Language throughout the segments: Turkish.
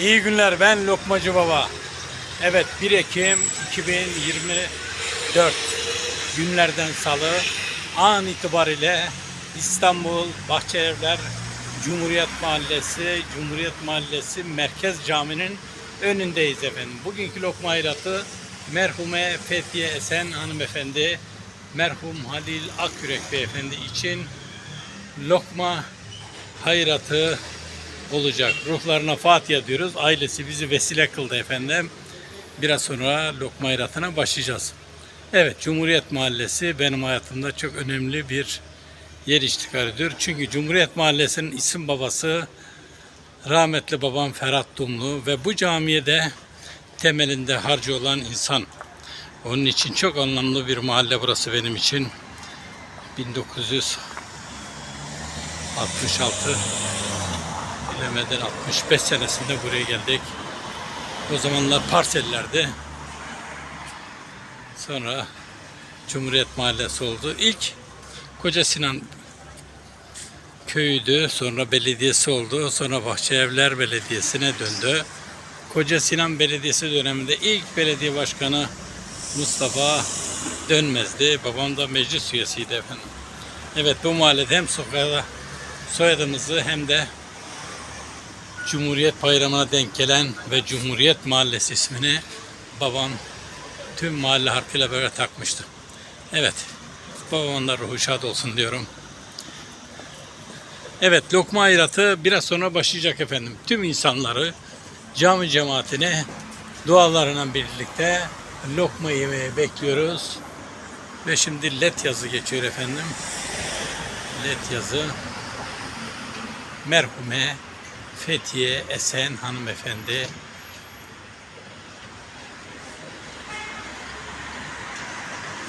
İyi günler ben Lokmacı Baba. Evet 1 Ekim 2024 günlerden salı an itibariyle İstanbul Bahçelievler Cumhuriyet Mahallesi Cumhuriyet Mahallesi Merkez Camii'nin önündeyiz efendim. Bugünkü lokma hayratı merhume Fethiye Esen hanımefendi merhum Halil Akyürek beyefendi için lokma hayratı olacak. Ruhlarına Fatiha diyoruz. Ailesi bizi vesile kıldı efendim. Biraz sonra lokma hayratına başlayacağız. Evet Cumhuriyet Mahallesi benim hayatımda çok önemli bir yer iştikal ediyor. Çünkü Cumhuriyet Mahallesi'nin isim babası rahmetli babam Ferhat Dumlu ve bu camiye de temelinde harcı olan insan. Onun için çok anlamlı bir mahalle burası benim için. 1966 bilemeden 65 senesinde buraya geldik. O zamanlar parsellerdi. Sonra Cumhuriyet Mahallesi oldu. İlk Koca Sinan köyüydü. Sonra belediyesi oldu. Sonra Bahçeevler Belediyesi'ne döndü. Koca Sinan Belediyesi döneminde ilk belediye başkanı Mustafa Dönmez'di. Babam da meclis üyesiydi efendim. Evet bu mahallede hem sokağa soyadımızı hem de Cumhuriyet Bayramı'na denk gelen ve Cumhuriyet Mahallesi ismini babam tüm mahalle harfiyle böyle takmıştı. Evet, babamın da ruhu şad olsun diyorum. Evet, lokma hayratı biraz sonra başlayacak efendim. Tüm insanları, cami cemaatine dualarına birlikte lokma yemeye bekliyoruz. Ve şimdi led yazı geçiyor efendim. Led yazı merhume Fethiye Esen hanımefendi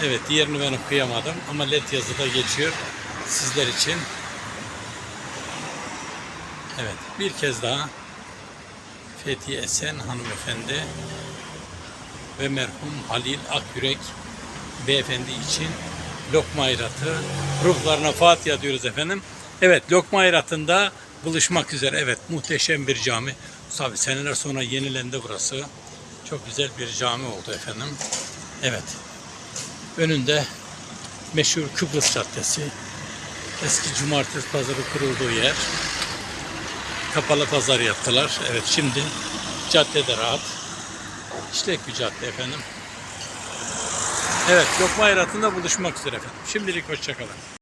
Evet diğerini ben okuyamadım ama led yazıda geçiyor sizler için. Evet bir kez daha Fethiye Esen hanımefendi ve merhum Halil Akyürek beyefendi için lokma hayratı ruhlarına Fatiha diyoruz efendim. Evet lokma hayratında buluşmak üzere. Evet muhteşem bir cami. Tabi seneler sonra yenilendi burası. Çok güzel bir cami oldu efendim. Evet. Önünde meşhur Kıbrıs Caddesi. Eski cumartesi pazarı kurulduğu yer. Kapalı pazar yaptılar. Evet şimdi caddede rahat. İşlek bir cadde efendim. Evet lokma hayratında buluşmak üzere efendim. Şimdilik hoşçakalın.